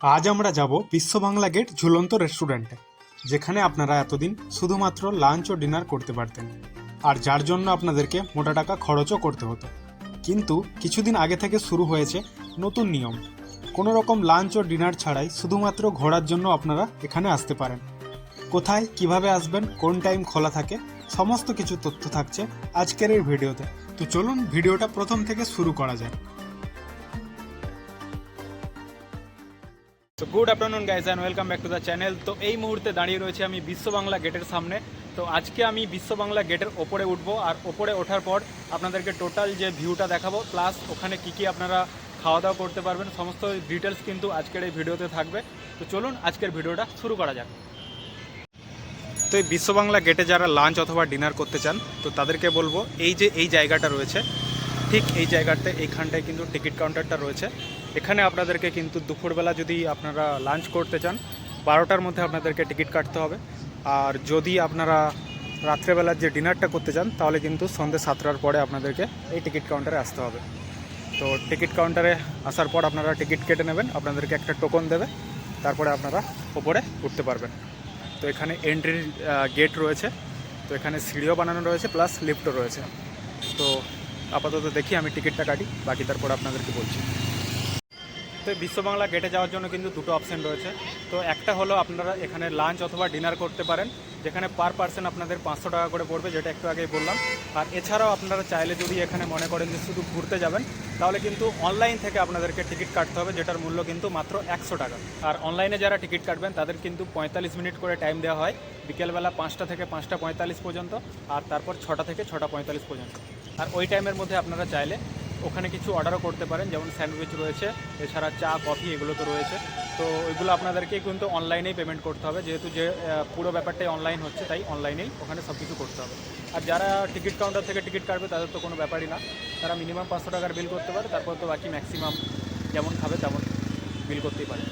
আজ আমরা যাব বিশ্ব বাংলা গেট ঝুলন্ত রেস্টুরেন্টে, যেখানে আপনারা এতদিন শুধুমাত্র লাঞ্চ ও ডিনার করতে পারতেন। আর যার জন্য আপনাদেরকে মোটা টাকা খরচও করতে হতো। কিন্তু কিছুদিন আগে থেকে শুরু হয়েছে নতুন নিয়ম। কোনো রকম লাঞ্চ ও ডিনার ছাড়াই শুধুমাত্র ঘোরার জন্য আপনারা এখানে আসতে পারেন। কোথায়, কীভাবে আসবেন, কোন টাইম খোলা থাকে, সমস্ত কিছু তথ্য থাকছে আজকের এই ভিডিওতে। তো চলুন ভিডিওটা প্রথম থেকে শুরু করা যাক। তো good afternoon guys and welcome back to the channel তো এই মুহূর্তে দাঁড়িয়ে রয়েছে আমি বিশ্ব বাংলা গেটের সামনে। তো আজকে আমি বিশ্ব বাংলা গেটের ওপরে উঠবো, আর ওপরে ওঠার পর আপনাদেরকে টোটাল যে ভিউটা দেখাবো প্লাস ওখানে কি কি আপনারা খাওয়া দাওয়া করতে পারবেন, সমস্ত ডিটেলস কিন্তু আজকের এই ভিডিওতে থাকবে। তো চলুন আজকের ভিডিওটা শুরু করা যাক। তো এই বিশ্ব বাংলা গেটে যারা লাঞ্চ অথবা ডিনার করতে চান, তো তাদেরকে বলব, এই যে এই জায়গাটা রয়েছে, ঠিক এই জায়গাতে এইখানটায় কিন্তু টিকিট কাউন্টারটা রয়েছে। এখানে আপনাদেরকে কিন্তু দুপুরবেলা যদি আপনারা লাঞ্চ করতে চান, বারোটার মধ্যে আপনাদেরকে টিকিট কাটতে হবে। আর যদি আপনারা রাত্রেবেলার যে ডিনারটা করতে চান, তাহলে কিন্তু সন্ধ্যে সাতটার পরে আপনাদেরকে এই টিকিট কাউন্টারে আসতে হবে। তো টিকিট কাউন্টারে আসার পর আপনারা টিকিট কেটে নেবেন, আপনাদেরকে একটা টোকন দেবে, তারপরে আপনারা ওপরে উঠতে পারবেন। তো এখানে এন্ট্রির গেট রয়েছে। তো এখানে সিঁড়িও বানানো রয়েছে প্লাস লিফটও রয়েছে। তো আপাতত দেখি, আমি টিকিটটা কাটি, বাকি তারপর আপনাদেরকে বলছি। তো এই বিশ্ব বাংলা গেটে যাওয়ার জন্য কিন্তু দুটো অপশন রয়েছে। তো একটা হলো আপনারা এখানে লাঞ্চ অথবা ডিনার করতে পারেন, যেখানে পার পার্সন আপনাদের পাঁচশো টাকা করে পড়বে, যেটা একটু আগেই বললাম। আর এছাড়াও আপনারা চাইলে যদি এখানে মনে করেন যে শুধু ঘুরতে যাবেন, তাহলে কিন্তু অনলাইন থেকে আপনাদেরকে টিকিট কাটতে হবে, যেটার মূল্য কিন্তু মাত্র একশো টাকা। আর অনলাইনে যারা টিকিট কাটবেন, তাদের কিন্তু পঁয়তাল্লিশ মিনিট করে টাইম দেওয়া হয়, বিকেলবেলা পাঁচটা থেকে পাঁচটা পঁয়তাল্লিশ পর্যন্ত, আর তারপর ছটা থেকে ছটা পঁয়তাল্লিশ পর্যন্ত। আর ওই টাইমের মধ্যে আপনারা চাইলে ওখানে কিছু অর্ডারও করতে পারেন, যেমন স্যান্ডউইচ রয়েছে, এছাড়া চা, কফি এগুলো তো রয়েছে। তো ওইগুলো আপনাদেরকে কিন্তু অনলাইনেই পেমেন্ট করতে হবে, যেহেতু যে পুরো ব্যাপারটাই অনলাইন হচ্ছে, তাই অনলাইনেই ওখানে সব কিছু করতে হবে। আর যারা টিকিট কাউন্টার থেকে টিকিট কাটবে, তাদের তো কোনো ব্যাপারই না। তারা মিনিমাম পাঁচশো টাকার বিল করতে পারে, তারপর তো বাকি ম্যাক্সিমাম যেমন খাবে তেমন বিল করতেই পারে।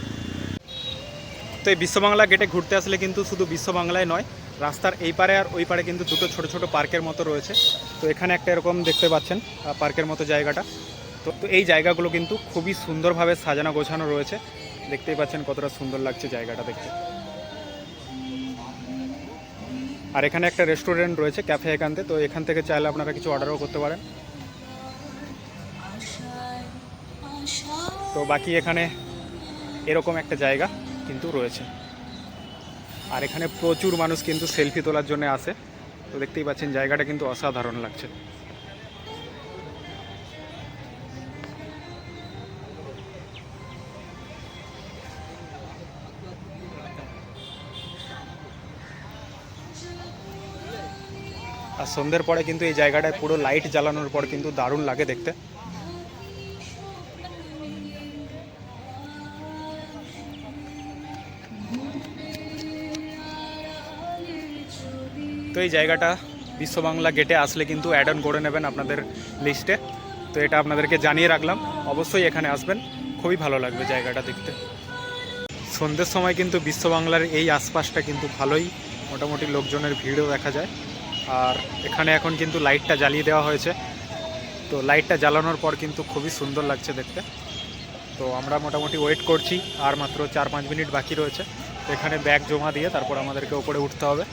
তো এই বিশ্ববাংলা গেটে ঘুরতে আসলে কিন্তু শুধু বিশ্ববাংলায় নয় রাস্তার এই পারে আর ওই পারে কিন্তু দুটো ছোট ছোট পার্কের মতো রয়েছে। তো এখানে একটা এরকম দেখতে পাচ্ছেন পার্কের মতো জায়গাটা। তো তো এই জায়গাগুলো কিন্তু খুবই সুন্দরভাবে সাজানো গোছানো রয়েছে। দেখতেই পাচ্ছেন কতটা সুন্দর লাগছে জায়গাটা দেখতে। আর এখানে একটা রেস্টুরেন্ট রয়েছে ক্যাফে এখানতে তো এখান থেকে চাইলে আপনারা কিছু অর্ডারও করতে পারেন। তো বাকি এখানে এরকম একটা জায়গা কিন্তু রয়েছে। আর এখানে প্রচুর মানুষ কিন্তু সেলফি তোলার জন্য আসে। তো দেখতেই পাচ্ছেন, জায়গাটা কিন্তু অসাধারণ লাগছে। আর সন্ধ্যের পরে কিন্তু এই জায়গাটায় পুরো লাইট জ্বালানোর পর কিন্তু দারুণ লাগে দেখতে। তো এই জায়গাটা বিশ্ববাংলা গেটে আসলে কিন্তু অ্যাড অন করে নেবেন আপনাদের লিস্টে তো এটা আপনাদেরকে জানিয়ে রাখলাম। অবশ্যই এখানে আসবেন। খুবই ভালো লাগবে জায়গাটা দেখতে। সন্ধ্যের সময় কিন্তু বিশ্ববাংলার এই আশপাশটা কিন্তু ভালোই। মোটামুটি লোকজনের ভিড়ও দেখা যায়। আর এখানে এখন কিন্তু লাইটটা জ্বালিয়ে দেওয়া হয়েছে। তো লাইটটা জ্বালানোর পর কিন্তু খুবই সুন্দর লাগছে দেখতে। তো আমরা মোটামুটি ওয়েট করছি। আর মাত্র চার পাঁচ মিনিট বাকি রয়েছে। এখানে ব্যাগ জমা দিয়ে তারপর আমাদেরকে ওপরে উঠতে হবে।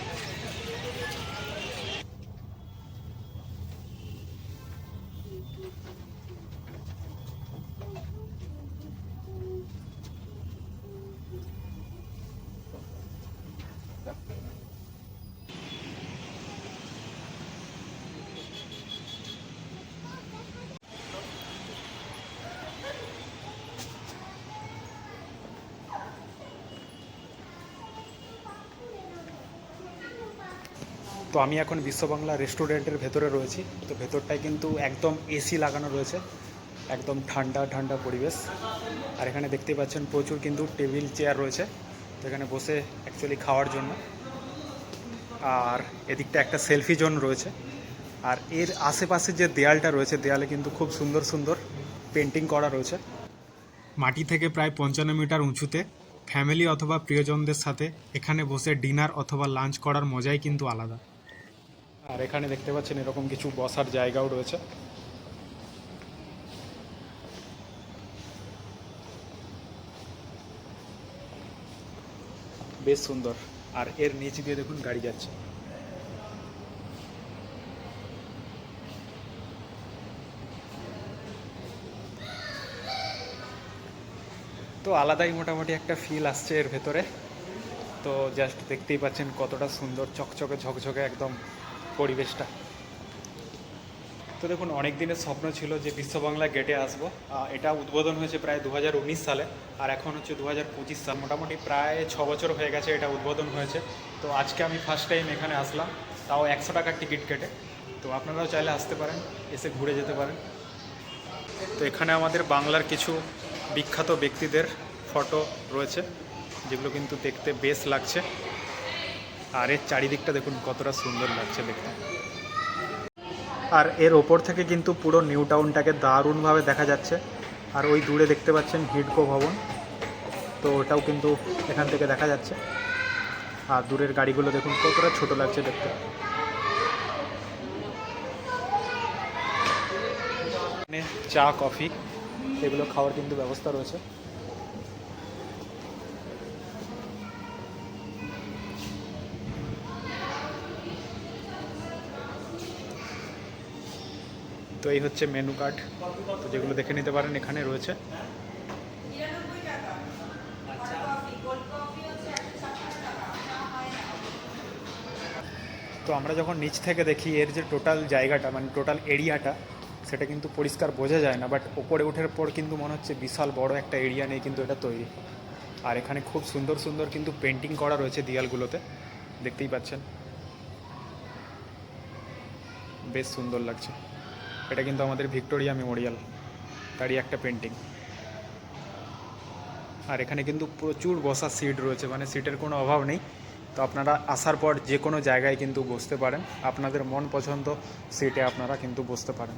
তো আমি এখন বিশ্ববাংলা রেস্টুরেন্টের ভেতরে রয়েছি। তো ভেতরটায় কিন্তু একদম এসি লাগানো রয়েছে। একদম ঠান্ডা ঠান্ডা পরিবেশ। আর এখানে দেখতেই পাচ্ছেন প্রচুর কিন্তু টেবিল চেয়ার রয়েছে। তো এখানে বসে অ্যাকচুয়ালি খাওয়ার জন্য। আর এদিকটা একটা সেলফি জোন রয়েছে। আর এর আশেপাশে যে দেয়ালটা রয়েছে, দেয়ালে কিন্তু খুব সুন্দর সুন্দর পেন্টিং করা রয়েছে। মাটি থেকে প্রায় পঞ্চান্ন মিটার উঁচুতে ফ্যামিলি অথবা প্রিয়জনদের সাথে এখানে বসে ডিনার অথবা লাঞ্চ করার মজাই কিন্তু আলাদা। আর এখানে দেখতে পাচ্ছেন এরকম কিছু বসার জায়গাও রয়েছে। বেশ সুন্দর। আর এর নিচে দিয়ে দেখুন গাড়ি যাচ্ছে। তো আলাদাই মোটামুটি একটা ফিল আসছে এর ভেতরে। তো জাস্ট দেখতেই পাচ্ছেন কতটা সুন্দর, চকচকে, ঝকঝকে একদম পরিবেশটা। তো দেখুন অনেক দিনের স্বপ্ন ছিল যে বিশ্ববাংলা গেটে আসব। এটা উদ্বোধন হয়েছে প্রায় দু হাজার উনিশ সালে, আর এখন হচ্ছে দু হাজার পঁচিশ সাল। মোটামুটি প্রায় ছ বছর হয়ে গেছে এটা উদ্বোধন হয়েছে। তো আজকে আমি ফার্স্ট টাইম এখানে আসলাম, তাও একশো টাকার টিকিট কেটে। তো আপনারাও চাইলে আসতে পারেন, এসে ঘুরে যেতে পারেন। তো এখানে আমাদের বাংলার কিছু বিখ্যাত ব্যক্তিদের ফটো রয়েছে, যেগুলো কিন্তু দেখতে বেশ লাগছে। আর এর চারিদিকটা দেখুন কতটা সুন্দর লাগছে দেখতে। আর এর ওপর থেকে কিন্তু পুরো নিউ টাউনটাকে দারুণভাবে দেখা যাচ্ছে। আর ওই দূরে দেখতে পাচ্ছেন হিডকো ভবন। তো ওটাও কিন্তু এখান থেকে দেখা যাচ্ছে। আর দূরের গাড়িগুলো দেখুন কতটা ছোট লাগছে দেখতে। এখানে চা কফি এগুলো খাওয়ার কিন্তু ব্যবস্থা রয়েছে। তো এই হচ্ছে মেনু কার্ড তো যেগুলো দেখে নিতে পারেন, এখানে রয়েছে। তো আমরা যখন নিচ থেকে দেখি, এর যে টোটাল জায়গাটা মানে টোটাল এরিয়াটা সেটা কিন্তু পরিষ্কার বোঝা যায় না বাট ওপরে ওঠার পর কিন্তু মনে হচ্ছে বিশাল বড় একটা এরিয়া নিয়ে কিন্তু এটা তৈরি। আর এখানে খুব সুন্দর সুন্দর কিন্তু পেন্টিং করা রয়েছে দেয়ালগুলোতে। দেখতেই পাচ্ছেন। বেশ সুন্দর লাগছে। এটা কিন্তু আমাদের ভিক্টোরিয়া মেমোরিয়াল, তারই একটা পেন্টিং আর এখানে কিন্তু প্রচুর বসার সিট রয়েছে মানে সিটের কোনো অভাব নেই। তো আপনারা আসার পর যে কোনো জায়গায় কিন্তু বসতে পারেন। আপনাদের মন পছন্দ সিটে আপনারা কিন্তু বসতে পারেন।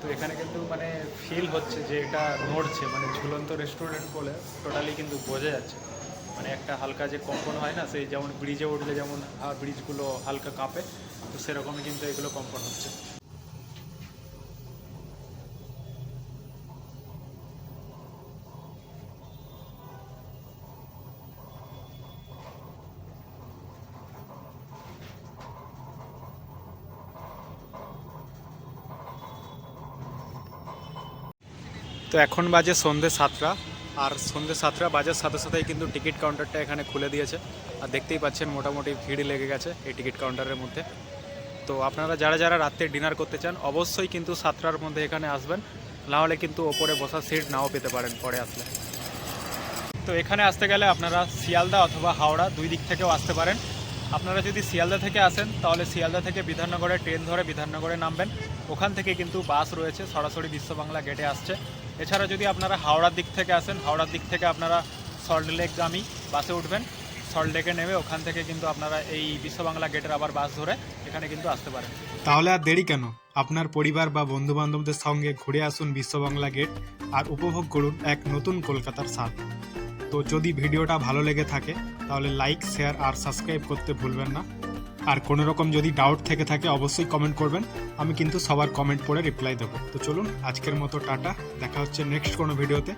তো এখানে কিন্তু মানে ফিল হচ্ছে যে এটা নড়ছে মানে ঝুলন্ত রেস্টুরেন্ট বলে টোটালি কিন্তু বোঝা যাচ্ছে। মানে একটা হালকা যে কম্পন হয় না, সেই যেমন ব্রিজে উঠলে যেমন ব্রিজগুলো হালকা কাঁপে তো সেরকমই কিন্তু এগুলো কম্পন হচ্ছে। তো এখন বাজে সন্ধে সাতটা, আর সন্ধে সাতটা বাজার সাথে সাথেই কিন্তু টিকিট কাউন্টারটা এখানে খুলে দিয়েছে। আর দেখতেই পাচ্ছেন, মোটামুটি ভিড় লেগে গেছে এই টিকিট কাউন্টারের মধ্যে। তো আপনারা যারা যারা রাত্রে ডিনার করতে চান, অবশ্যই কিন্তু সাতটার মধ্যে এখানে আসবেন। নাহলে কিন্তু ওপরে বসার সিট নাও পেতে পারেন পরে আসলে। তো এখানে আসতে গেলে আপনারা শিয়ালদা অথবা হাওড়া দুই দিক থেকেও আসতে পারেন। আপনারা যদি শিয়ালদা থেকে আসেন, তাহলে শিয়ালদা থেকে বিধাননগরে ট্রেন ধরে বিধাননগরে নামবেন। ওখান থেকে কিন্তু বাস রয়েছে, সরাসরি বিশ্ববাংলা গেটে আসছে। এছাড়া যদি আপনারা হাওড়ার দিক থেকে আসেন, হাওড়ার দিক থেকে আপনারা সল্টলেকগামী বাসে উঠবেন। সল্টলেকে নেমে ওখান থেকে কিন্তু আপনারা এই বিশ্ব বাংলা গেটের আবার বাস ধরে এখানে কিন্তু আসতে পারেন। তাহলে আর দেরি কেন? আপনার পরিবার বা বন্ধু বান্ধবদের সঙ্গে ঘুরে আসুন বিশ্ব বাংলা গেট আর উপভোগ করুন এক নতুন কলকাতার স্বাদ। তো যদি ভিডিওটা ভালো লেগে থাকে, তাহলে লাইক, শেয়ার আর সাবস্ক্রাইব করতে ভুলবেন না। আর কোনো রকম যদি ডাউট থেকে থাকে, অবশ্যই কমেন্ট করবেন। আমি কিন্তু সবার কমেন্ট পড়ে রিপ্লাই দেবো। তো চলুন, আজকের মতো টাটা। দেখা হচ্ছে নেক্সট কোনো ভিডিওতে